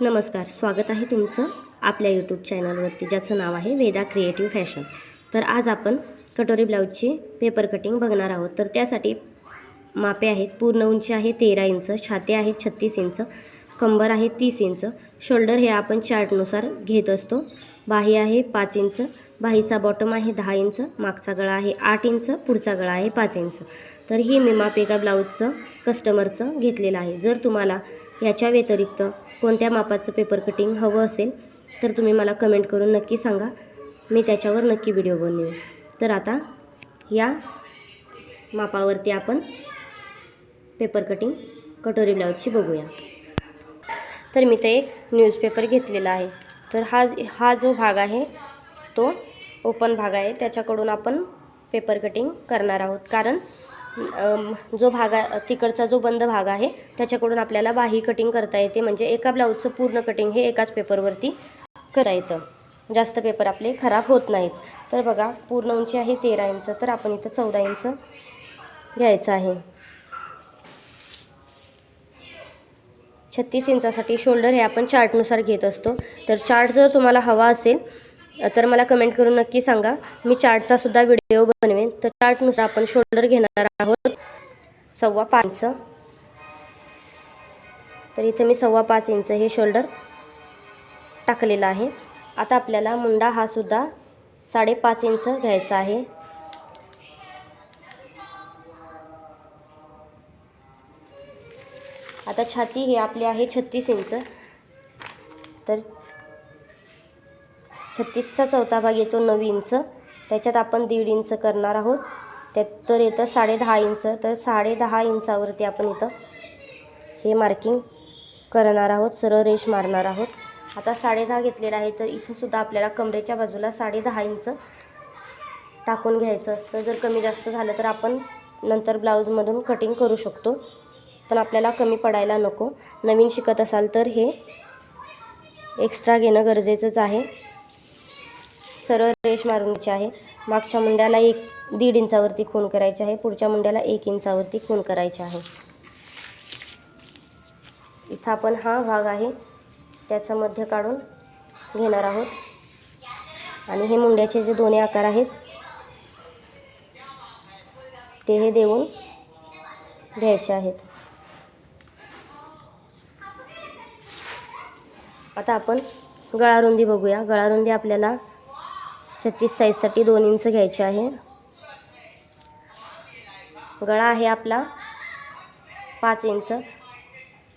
नमस्कार स्वागत आहे तुमचं आपल्या यूट्यूब चॅनलवरती ज्याचं नाव आहे वेदा क्रिएटिव्ह फॅशन तर आज आपण कटोरी ब्लाऊजची पेपर कटिंग बघणार आहोत. तर त्यासाठी मापे आहेत पूर्ण उंची आहे तेरा इंच छाती आहे छत्तीस इंच कंबर आहे तीस इंच. शोल्डर हे आपण चार्टनुसार घेत असतो. बाही आहे पाच इंच बाहीचा बॉटम आहे दहा इंच मागचा गळा आहे आठ इंच पुढचा गळा आहे पाच इंच. तर हे मी माप एका ब्लाऊजचं कस्टमरचं घेतलेलं आहे. जर तुम्हाला याच्या व्यतिरिक्त कोणत्या मापाचं पेपर कटिंग हवं असेल तर तुम्ही मला कमेंट करून नक्की सांगा. मी त्याच्यावर नक्की व्हिडिओ बनवेन. तर आता या मापावरती आपण पेपर कटिंग कटोरी ब्लाऊजची बघूया. तर मी ते एक न्यूजपेपर घेतलेला आहे. तर हा हा जो भाग आहे तो ओपन भाग आहे. त्याच्याकडून आपण पेपर कटिंग करणार आहोत. कारण जो भाग तिकडचा जो बंद भाग आहे त्याच्याकडून आपल्याला बाही कटिंग करता येते. म्हणजे एका ब्लाऊजचं पूर्ण कटिंग हे एकाच पेपरवरती करता येतं. जास्त पेपर आपले खराब होत नाहीत. तर बघा पूर्ण उंची आहे तेरा इंच तर आपण इथं चौदा इंच घ्यायचं आहे. छत्तीस इंचासाठी शोल्डर हे आपण चार्टनुसार घेत असतो. तर चार्ट जर तुम्हाला हवा असेल तर मला कमेंट करून नक्की सांगा. मी चार्टचा सुद्धा व्हिडिओ बनवेन. तर चार्टनुसार आपण शोल्डर घेणार आहोत. सव्वा पाच. तर इथे मी सव्वा पाच इंच हे शोल्डर टाकलेलं आहे. आता आपल्याला मुंडा हा सुद्धा साडेपाच इंच घ्यायचा आहे. आता छाती ही आपली आहे छत्तीस इंच तर छत्तीसचा चौथा भाग येतो नऊ इंच. त्याच्यात आपण दीड इंच करणार आहोत. त्यात तर येतं साडे दहा इंच. तर साडे दहा इंचावरती आपण इथं हे मार्किंग करणार आहोत. सरळ रेष मारणार आहोत. आता साडे दहा घेतलेलं आहे तर इथंसुद्धा आपल्याला कमरेच्या बाजूला साडे दहा इंच टाकून घ्यायचं असतं. जर कमी जास्त झालं तर आपण नंतर ब्लाऊजमधून कटिंग करू शकतो. पण आपल्याला कमी पडायला नको. नवीन शिकत असाल तर हे एक्स्ट्रा घेणं गरजेचंच आहे. सरळ रेष मारून घ्यायची आहे. मागच्या मुंड्याला एक दीड इंचावरती खून करायची आहे. पुढच्या मुंड्याला एक इंचावरती खून करायचे आहे. इथं आपण हा भाग आहे. त्याचं मध्य काढून घेणार आहोत. आणि हे मुंड्याचे जे दोन्ही आकार आहेत ते हे देऊन घ्यायचे आहेत. आता आपण गळारुंदी बघूया. गळारुंदी आपल्याला छत्तीस साईजसाठी दोन इंच घ्यायचे आहे. गळा आहे आपला पाच इंच.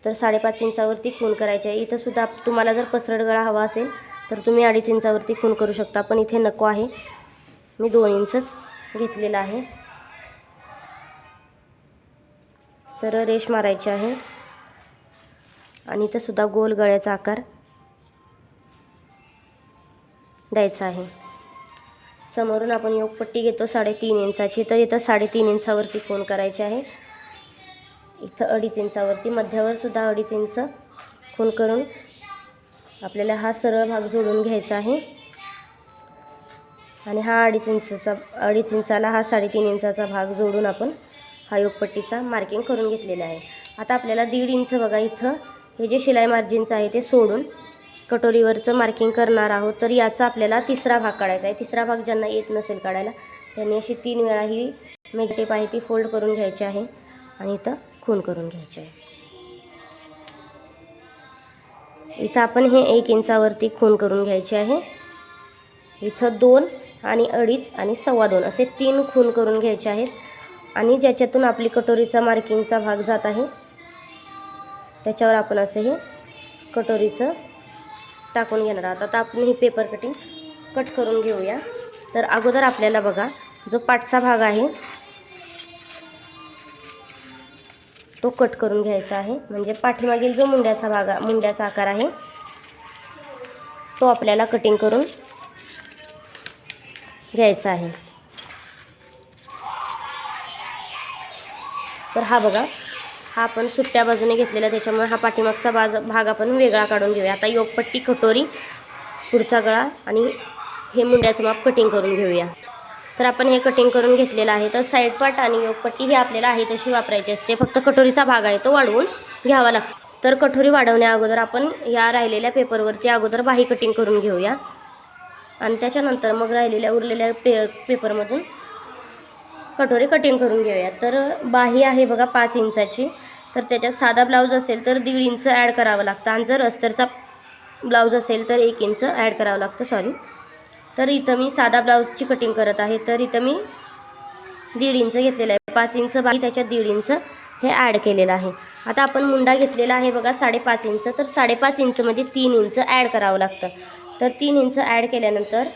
तर साडेपाच इंचावरती खून करायचे आहे. इथंसुद्धा तुम्हाला जर पसरट गळा हवा असेल तर तुम्ही अडीच इंचावरती खून करू शकता. पण इथे नको आहे. मी दोन इंचच घेतलेला आहे. सरळ रेष मारायची आहे. आणि इथंसुद्धा गोल गळ्याचा आकार द्यायचा आहे. समोरून आपण योगपट्टी घेतो साडेतीन इंचाची. तर इथं साडेतीन इंचावरती फोन करायचे आहे. इथं अडीच इंचावरती मध्यावर सुद्धा अडीच इंच खून करून आपल्याला हा सरळ भाग जोडून घ्यायचा आहे. आणि हा अडीच इंचाचा अडीच इंचाला हा साडेतीन इंचाचा भाग जोडून आपण हा योगपट्टीचा मार्किंग करून घेतलेला आहे. आता आपल्याला दीड इंच बघा इथं हे जे शिलाई मार्जिनचं आहे ते सोडून कटोरीवरचं मार्किंग करणार आहोत तर याचा आपल्याला तिसरा भाग काढायचा आहे. तिसरा भाग ज्यांना येत नसेल काढायला त्यांनी अशी तीन वेळा ही मेजटेप आहे ती फोल्ड करून घ्यायची आहे आणि इथं खून करून घ्यायची आहे. इथं आपण हे एक इंचावरती खून करून घ्यायचे आहे. इथं दोन आणि अडीच आणि सव्वा दोन असे तीन खून करून घ्यायचे आहेत. आणि ज्याच्यातून आपली कटोरीचा मार्किंगचा भाग जात आहे त्याच्यावर आपण असं हे कटोरीचं टाकून घेणार आहोत. आता आपण ही पेपर कटिंग कट करून घेऊया. तर अगोदर आपल्याला बघा जो पाठचा भाग आहे तो कट करून घ्यायचा आहे. म्हणजे पाठीमागील जो मुंड्याचा भाग मुंड्याचा आकार आहे तो आपल्याला कटिंग करून घ्यायचा आहे. तर हा बघा हा आपण सुट्ट्या बाजूने घेतलेला त्याच्यामुळे हा पाठीमागचा बाज भाग आपण वेगळा काढून घेऊया. आता योगपट्टी कटोरी पुढचा गळा आणि हे मुंड्याचं माप कटिंग करून घेऊया. तर आपण हे कटिंग करून घेतलेलं आहे. तर साईड पार्ट आणि योगपट्टी ही आपल्याला आहे तशी वापरायची असते. फक्त कटोरीचा भाग आहे तो वाढवून घ्यावा लागतो तर कठोरी वाढवण्या अगोदर आपण या राहिलेल्या पेपरवरती अगोदर बाही कटिंग करून घेऊया. आणि त्याच्यानंतर मग राहिलेल्या उरलेल्या पे पेपरमधून कटोरी कटिंग करून घेऊया तर बाही आहे बघा पाच इंचाची. तर त्याच्यात साधा ब्लाऊज असेल तर दीड इंच ॲड करावं लागतं. आणि जर अस्तरचा ब्लाऊज असेल तर एक इंच ॲड करावं लागतं. सॉरी तर इथं मी साधा ब्लाऊजची कटिंग करत आहे. तर इथं मी दीड इंच घेतलेलं आहे. पाच इंच बाही त्याच्यात दीड इंच हे ॲड केलेलं आहे. आता आपण मुंडा घेतलेला आहे बघा साडेपाच इंच. तर साडेपाच इंचमध्ये तीन इंच ॲड करावं लागतं. तर तीन इंच ॲड केल्यानंतर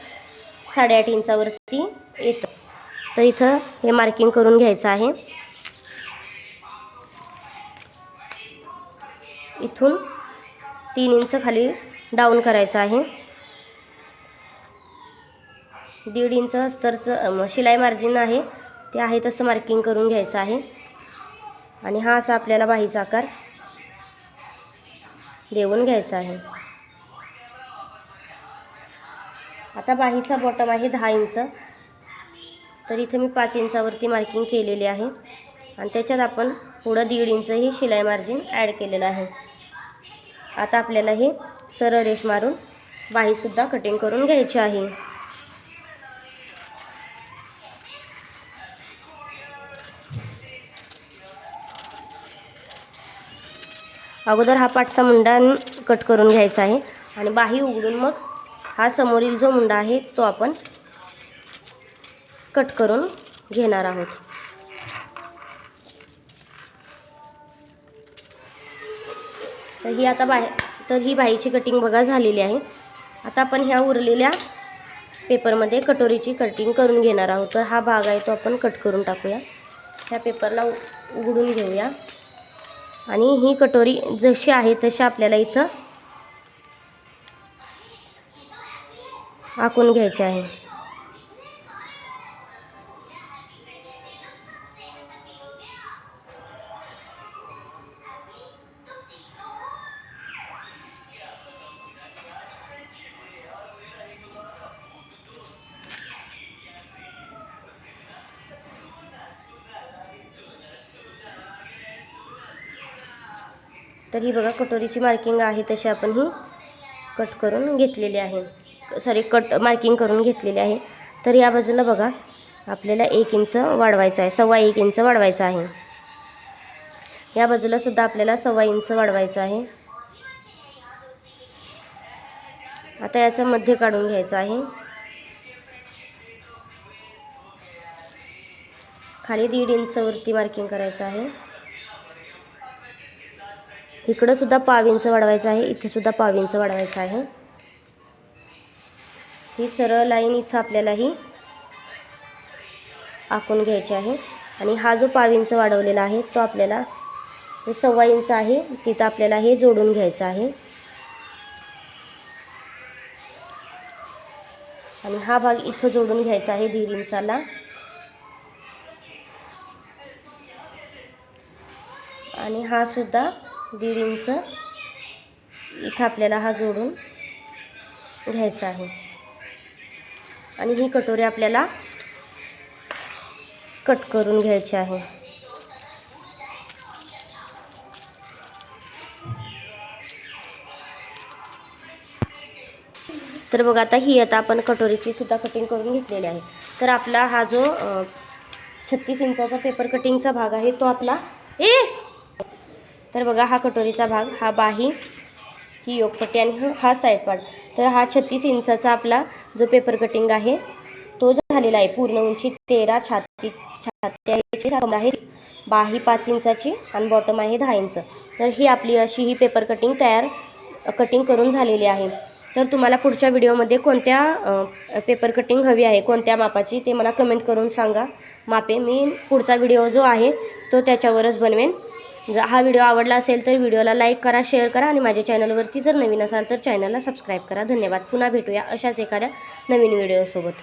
साडेआठ इंचावरती येतं. तर इथं हे मार्किंग करून घ्यायचं आहे. इथून तीन इंच खाली डाऊन करायचं आहे. दीड इंच अस्तरचं शिलाई मार्जिन आहे. ते आहे तसं मार्किंग करून घ्यायचं आहे. आणि हा असा आपल्याला बाहीचा आकार देऊन घ्यायचा आहे. आता बाहीचा बॉटम आहे दहा इंच तर इथं मी पाच इंचावरती मार्किंग केलेली आहे. आणि त्याच्यात आपण पुढं दीड इंचही शिलाई मार्जिन ॲड केलेलं आहे. आता आपल्याला हे सरळ रेष मारून बाहीसुद्धा कटिंग करून घ्यायची आहे. अगोदर हा पाठचा मुंडा कट करून घ्यायचा आहे. आणि बाही उघडून मग हा समोरील जो मुंडा आहे तो आपण कट करून घेणार आहोत. तर ही आता बाहे तर ही बाईची कटिंग बघा झालेली आहे. आता आपण ह्या उरलेल्या पेपरमध्ये कटोरीची कटिंग करून घेणार आहोत. तर हा भाग आहे तो आपण कट करून टाकूया. ह्या पेपरला उ- उघडून घेऊया. आणि ही कटोरी जशी आहे तशी आपल्याला इथं आखून घ्यायची आहे. तर ही बघा कटोरीची मार्किंग आहे तशी आपण ही कट करून घेतलेली आहे. सॉरी कट मार्किंग करून घेतलेली आहे. तर या बाजूला बघा आपल्याला एक इंच वाढवायचं आहे सव्वा एक इंच वाढवायचं आहे. या बाजूला सुद्धा आपल्याला सव्वा इंच वाढवायचं आहे. आता याचं मध्य काढून घ्यायचं आहे. खाली दीड इंचवरती मार्किंग करायचं आहे. इकडं सुद्धा पाव इंच वाढवायचं आहे इथे सुद्धा पाव इंच वाढवायचं आहे. ही सरळ लाईन इथं आपल्याला ही आखून घ्यायची आहे. आणि हा जो पाव इंच वाढवलेला आहे तो आपल्याला हे सव्वा इंच आहे तिथं आपल्याला हे जोडून घ्यायचं आहे. आणि हा भाग इथं जोडून घ्यायचा आहे दीड इंचाला. आणि हा सुद्धा दीड इंच इथं आपल्याला हा जोडून घ्यायचा आहे. आणि ही कटोरी आपल्याला कट करून घ्यायची आहे. तर बघा आता ही आता आपण कटोरीची सुद्धा कटिंग करून घेतलेली आहे. तर आपला हा जो छत्तीस इंचाचा पेपर कटिंगचा भाग आहे तो आपला ए! तर बघा हा कटोरीचा भाग हा बाही ही योगपट्टी आणि हा- साईड पार्ट तर हा छत्तीस इंचाचा आपला जो पेपर कटिंग आहे तो झालेला आहे. पूर्ण उंची तेरा छाती छात्याची आहे. बाही पाच इंचाची आणि बॉटम आहे दहा इंच. तर ही आपली अशी ही पेपर कटिंग तयार कटिंग करून झालेली आहे. तर तुम्हाला पुढच्या व्हिडिओमध्ये कोणत्या पेपर कटिंग हवी आहे कोणत्या मापाची ते मला कमेंट करून सांगा. मापे मी पुढचा व्हिडिओ जो आहे तो त्याच्यावरच बनवेन. जर हा व्हिडिओ आवडला असेल तर व्हिडिओला लाईक करा शेअर करा आणि माझ्या चॅनलवरती जर नवीन असाल तर चॅनलला सबस्क्राईब करा. धन्यवाद. पुन्हा भेटूया अशाच एखाद्या नवीन व्हिडिओसोबत.